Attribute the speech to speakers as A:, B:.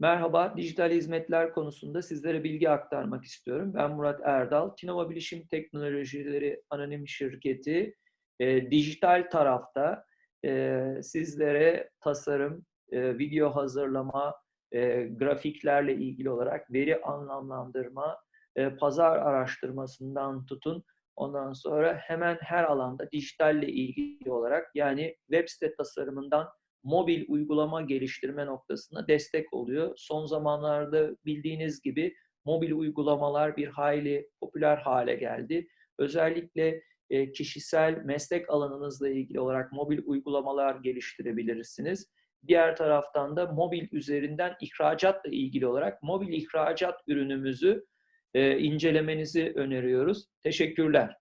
A: Merhaba, dijital hizmetler konusunda sizlere bilgi aktarmak istiyorum. Ben Murat Erdal, Kinova Bilişim Teknolojileri Anonim Şirketi e, dijital tarafta e, sizlere tasarım, e, video hazırlama, e, grafiklerle ilgili olarak veri anlamlandırma, e, pazar araştırmasından tutun, ondan sonra hemen her alanda dijitalle ilgili olarak yani web site tasarımından mobil uygulama geliştirme noktasında destek oluyor. Son zamanlarda bildiğiniz gibi mobil uygulamalar bir hayli popüler hale geldi. Özellikle e, kişisel meslek alanınızla ilgili olarak mobil uygulamalar geliştirebilirsiniz. Diğer taraftan da mobil üzerinden ihracatla ilgili olarak mobil ihracat ürünümüzü e, incelemenizi öneriyoruz. Teşekkürler.